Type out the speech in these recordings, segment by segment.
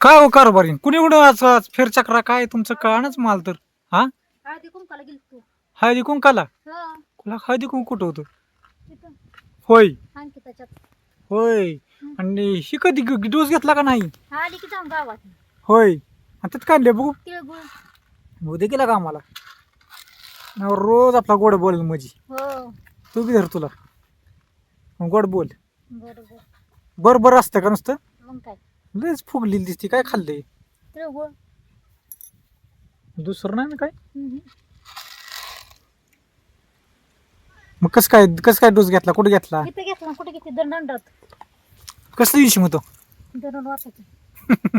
काय हो कारभारी कुणी कुठं आज आज फेरचक्रा काय? तुमचं कळणच माल तर. हा? हळदी कुंकाला तू. हळदी कुंकाला हा. कुला हळदी कुंक कुठं होतं? तिथं होय. होय. आणि ही कधी ग- डोस घेतला का नाही? हा आली की जाऊन गावात. होय. आणि त्यात काढले बघू. तिळगुळ उद्या गेला का आम्हाला? रोज आपला गोड बोल माझी हो. तू बी धर तुला. मग गोड बोल. बरोबर बरं बरं असतं का नुसतं? मग काय? लयच फुगलेली दिसती. काय तिळगुळ दुसरं नाही ना काय. मग कसं काय कसं काय डोस घेतला? कुठे घेतला? इथं घेतला कुठे किती दंडात कसलं दिवशी मग तो? दंड वाचायचं.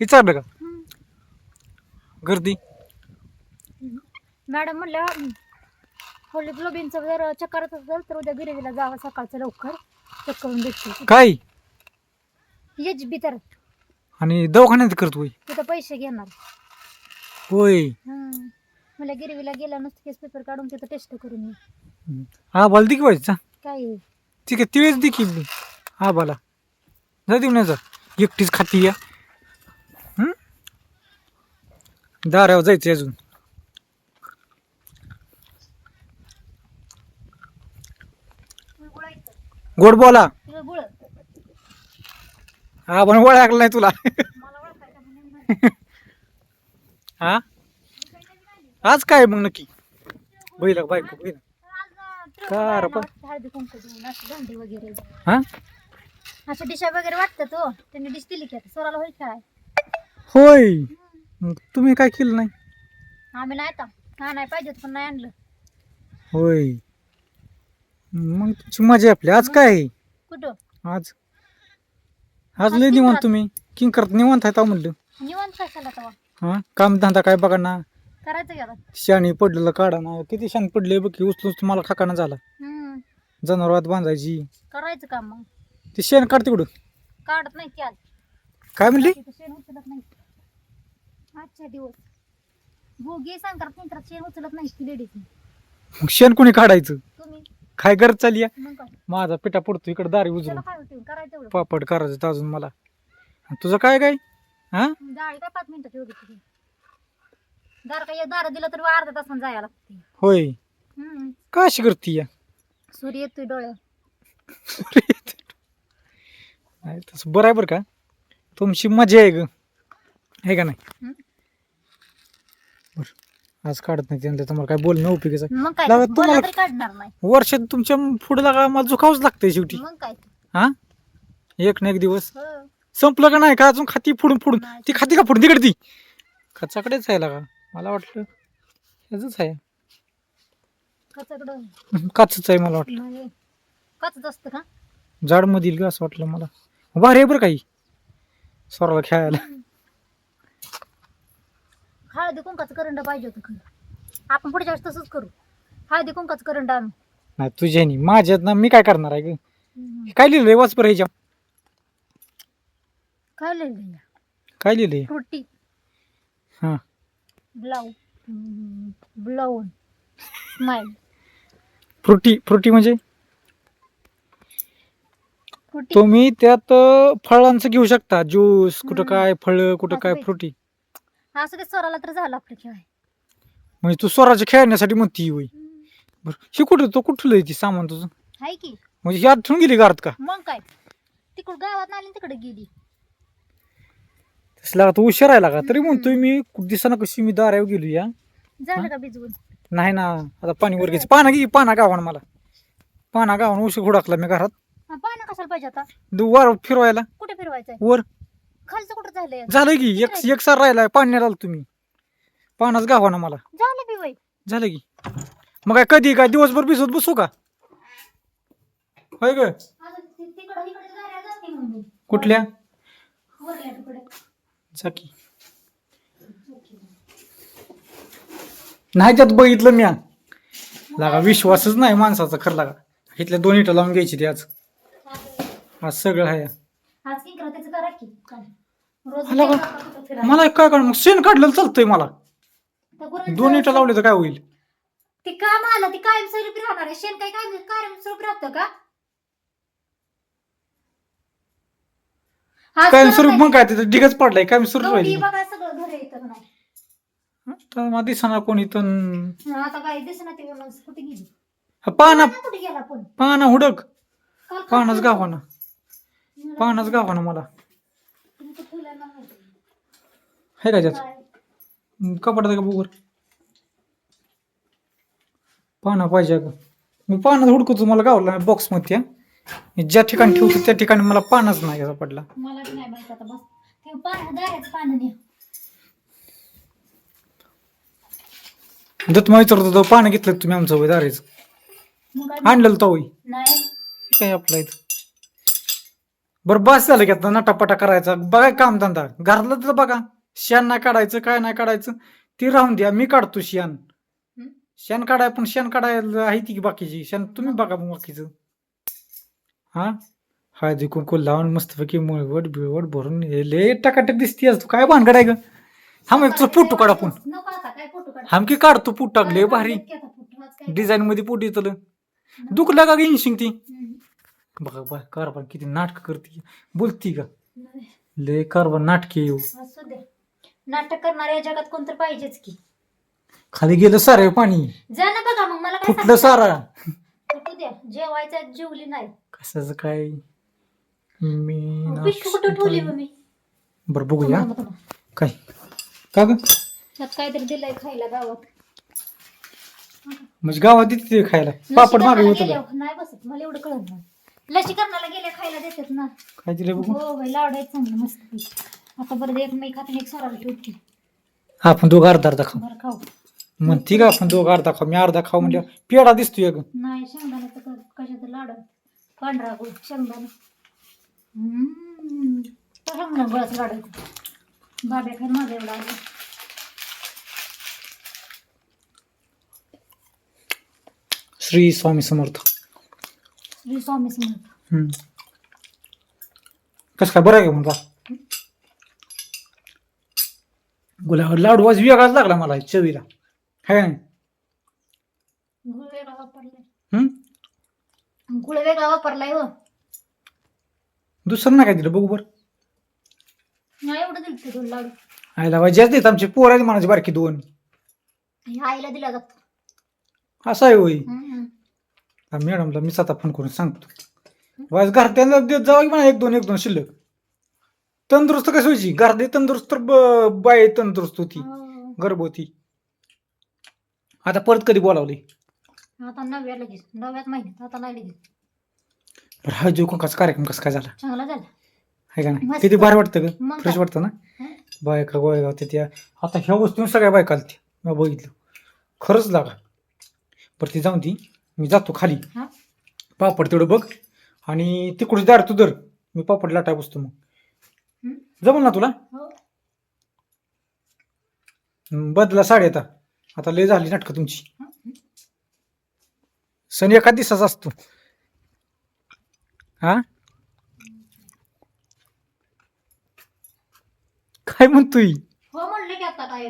विचारलं का? गर्दी? मॅडम म्हणलं होली ग्लोबिनचं जर चक्करच असेल तर उद्या गिरवीला जावं सकाळचं लवकर. चेक करून भेटते काय? एच बी तर. आणि दवाखान्यात करतो होय? तिथं पैसे घेणार. होय. हं. मला गिरवीला गेला नुसतं केस पेपर काढून तिथं टेस्ट करून ये. हा बाला दिकी व्हायचा? काय आहे? ठीक आहे तिळेच दिकी हा बाला जा देऊ नाही जा एकटीच खाती या. हं? दारावर जायचं अजून. गोड बोला. तिळगुळ हा पण ओळखलं नाही तुला. हा? आज काय मग नक्की? बैला बायको बैल. का रे पण? हळदी कुंकू देऊन असं भांडी वगैरे. हा? अशा डिशा वगैरे वाटतात हो त्यांनी डिश दिली की आता स्वराला होईल काय? होय. मग तुम्ही काय केलं नाही? आम्ही नाही आता. हा नाही पाहिजे पण नाही आणलं. होय. मग तुमची मजा आहे आपली. आज काय आहे? कुठं? आज? आज लय निवांत. तुम्ही. किंग करत निवांत आहे म्हणलं. निवांत कशाला तेव्हा? हा? काम धंदा काय बघा ना. करायचं की आता? शाणी पडलेलं काढा ना. किती शाण पडले बघ की उचलून तुम्हाला खाकाना झाला. हम्म. जनावरात बांधायची. करायचं काम मग. ते शेण काढ तिकडं काढत नाही आज. काय म्हणली? तिथं शेण उचलत नाही. आजच्या दिवस. भोगी सांगतात नाही शेण उचलत नाही ती लेडीज. मग शेण कोणी काढायचं? काय गरज चालली आहे? मग काय? माझा पिठा पडतो इकडे दारी त्याला उजरून काय होते करायचं एवढं. पापड करायचं अजून मला. आणि तुझं काय काय? हा? काय पाच तुझी? दार काय दार दिलं तर अर्धा तासानं जायला लागते. होय. हम्म. का अशी करती या? सूर्य येतोय नाही तसं बरं आहे बरं का? तुमची मजा आहे ग. आहे का नाही. बरं. आज काढत नाही त्यांना तुम्हाला काय बोलणं उपयोगीचं आहे. मग काय लागा बोलला तुम्हाला- तरी काढणार नाही. वर्षात तुमच्यापुढे लागा मला झुकावंच लागतंय शेवटी. मग काय हा? एक ना एक दिवस. हो. संपलं का नाही का अजून खाती फोडून फोडून. ती खाती का फोडून? तिकडे ती. खचाकडेच आहे लागा मला वाटलं ह्याच आहे. कचाकडं काचच आहे मला वाटलं. कचच असतं का? झाड मधील का असं वाटलं मला. भारी आहे बरं काही. स्वराला खेळायला. हळदी कुंकाचं करंड पाहिजे होतं खरं. आपण पुढच्या वेळेस तसंच करू. हळदी कुंकाचं करंड आणू. नाही तुझ्या नाही माझ्यात ना मी काय करणार आहे ग? हे काय लिहिलंय? वाच बरं ह्याच्या काय लिहिलं काय लिहिलंय? फ्रुटी हा. ब्लाऊ. ब्लाऊन. स्माईल. फ्रुटी फ्रुटी म्हणजे? फ्रुटी. तुम्ही त्यात फळांचं घेऊ शकता. ज्यूस कुठं. काय फळ कुठं काय फ्रुटी. असं ते स्वराला तर झालं आपलं खेळ. म्हणजे तू स्वराच्या खेळण्यासाठी म्हणती होय. बरं हे कुठं तो कुठलं आहे ती सामान तुझं? हाय की. म्हणजे ही आठवून गेली घरात का? मग काय? तिकडं गावात आली तिकडे गेली. तसला तू हुशार आहे लागा तरी म्हणतोय मी खूप दिवसांना कशी मी दारावर गेलो या झालं का भिजवून? नाही ना आता पाणी वर घ्यायचं. पाना घे पाना गावान मला. पाना गावान उशीर हुडाकला मी घरात. हा, पाहा ना कशाला पाहिजे आता? दु- वर फिरवायला. कुठे फिरवायचंय? वर. खालचं कुठं झालंय? झालं की एक एक सर राहिलाय पाण्याला आलो तुम्ही. पानाच गावाना मला झालं बी वय झालं की. मग काय कधी काय दिवसभर भिजवत बसू का? होय ग? तिकडं इकडे जाण्या जाते म्हणून. कुठल्या? वरल्या तिकडे. जा की. नाही त्यात बघितलं म्या. लागा विश्वासच नाही माणसाचा खरं लागा. इथल्या दोन इटं लावून घ्यायची ती आज. आज सगळं आहे. आज की करा त्याचं करा की काय रोज हॅलो. काय करता कुठं फिरायला? मला काय कळ मग शेण काढलेलं चालतंय मला. त्या गुरांचं- दोन इटं लावले तर काय होईल? ते काम आलं ते कायम स्वरूपी राहणार आहे. शेण काय काय कायम स्वरूपी राहतं का? आज कायमस्वरूप मग काय तिथं ढिगच पडलाय कायमस्वरूप कवडी राहिली. बघा सगळं घर येतं का नाही. तर मग दिसणार कोणी तर. हा, आता काय दिसना ते मग कुठे गेली? पाना पाना कुठे गेला पण? पाना हुडक. काल पानाच गावाना. पानाच गावाना मला. तुमचं फुलं नाही. हे का त्यात? काय? कपाटात का बघूर पाना पाहिजे का मी पानात हुडकतो मला गावला बॉक्समध्ये मी ज्या ठिकाणी ठेवतो त्या ठिकाणी मला पानच नाही याचा पडला मला बी नाही माहीत आता बस. ते पान पानं नाही दत्त विचारतो तो पानं घेतलं तुम्ही आमचं वय दाराचं? मग काय? आणलेलं तो नाही. काय आपला इथं बरं बस झालं की आता नटापटा करायचा. बघा काम धंदा घरातलं तर बघा शेण नाही काढायचं काय नाही काढायचं ती राहून द्या मी काढतो शेण? शेण काढाय पण शेण काढायला आहे ती की बाकीची? शेण तुम्ही बघा मग बाकीचं. हा? हळदी कुंकू लावून मस्तपैकी वड बिळवड भरून लय टकाटक दिसती आज तू. काय भानगड आहे ग? हा मग तुझं फोटो काढ आपण. नको आता काय फोटो काढ? हमकी काढतो फुट टाकले भारी. डिझाईन मध्ये पोट येतलं. दुखलं का ग इंशिंग ती. बघा कारभार किती नाटक करते. बोलती का? नाही. लय कारभार नाटके येऊ. असू दे. नाटक करणाऱ्या जगात कोणतर पाहिजेच की. खाली गेलं सारे पाणी. जा ना बघा मग मला काय फुटलं सारा. फोटो द्या. जेवायचं जेवली नाही. कशाचं काय? मी पिशवी कुठं ठेवली मी? बरं बघूया थांबा, थांबा. काय? का ग? त्यात काहीतरी दिलंय खायला गावात. म्हणजे गावात देते ते खायला. पापड मागे होत गेल्यावर नाही बसत. मला एवढं कळत नाही. लसीकरणाला गेल्या खायला देतात ना. बघू. हो आहेत चांगलं मस्त आता बरं एक मी खाते एक सोराला ठेवते. आपण दोघं अर्धा अर्धा खाऊ. बरं खाऊ. म्हणती का आपण दोघं अर्धा खाऊ मी अर्धा खाऊ म्हणजे पेढा दिसतोय ग नाही शेंगदाण्याचं क- कशाचं लाडू? पांढरा गुळ शेंगदाणा. हम्म. तो शेंगदाणा गुळाचं लाडू आहे. बाब्या खाय माझा एवढा आला. श्री स्वामी समर्थ. श्री स्वामी समर्थ हम्म. कसं काय बरं आहे का म्हणता गुलाब लाडू आज वेगळाच लागला मला चवीला है ना गुळ वेगळा वापरलाय हम्म? गुळ वेगळा वापरलाय हो दुसरं नाही काय दिलं बघू बरं नाही एवढं दिलं ते दोन लाडू आईला बाई जास्त देत आमचे पोर आहेत म्हणायचे बारकी दोन हे आईला दिला जातो असं आहे हम्म. मॅडमला मीच आता फोन करून सांगतो. वाज घरट्याला देत जावा की म्हणा एक दोन एक दोन शिल्लक? तंदुरुस्त कशी व्हायची? घरातली तंदुरुस्त तर ब- बाई तंदुरुस्त होती हो. गर्भवती आता परत कधी बोलावली? आता नवव्या लगेच नवव्याच महिन्यात आता नाही लगेच बरं हा जो कंकाचा कार्यक्रम कसा काय झाला? चांगला झाला. आहे का नाही? मस्त. किती भारी वाटतं ग? मग फ्रेश काय? वाटतं ना? हं? बायका गोळेगाव ते त्या. आता ह्या वस्तू सगळ्या बायका मी बघितलं. खरंच लागा. बरं ती जाऊन ती मी जातो खाली. हा? पापड तेवढं बघ. आणि तिकडे दार तू दर. मी पापड लाटाय बसतो मग? जमल ना तुला? हो. हं, बदला साडी आता. आता लय झाली नाटकं तुमची. हं? सण एका दिवसाचा असतो. हा? काय म्हणतोय? हो म्हणलं की आता काय?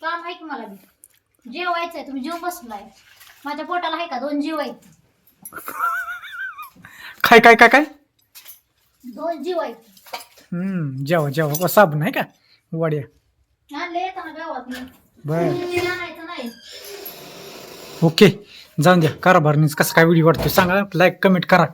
काम आहे की मला बी. जेवायचंय. तुम्ही जेव बसलाय. माझ्या पोटाला आहे का दोन जीव आहेत? काय काय काय काय दोन जीव आहेत. हम्म जेवा जेवा. बा, साबण आहे का? वाड्या आणले येताना गावात बर. आणायचं नाही. ओके जाऊन द्या. कारभारनीच कसं काय व्हिडिओ वाटतो सांगा. लाईक कमेंट करा.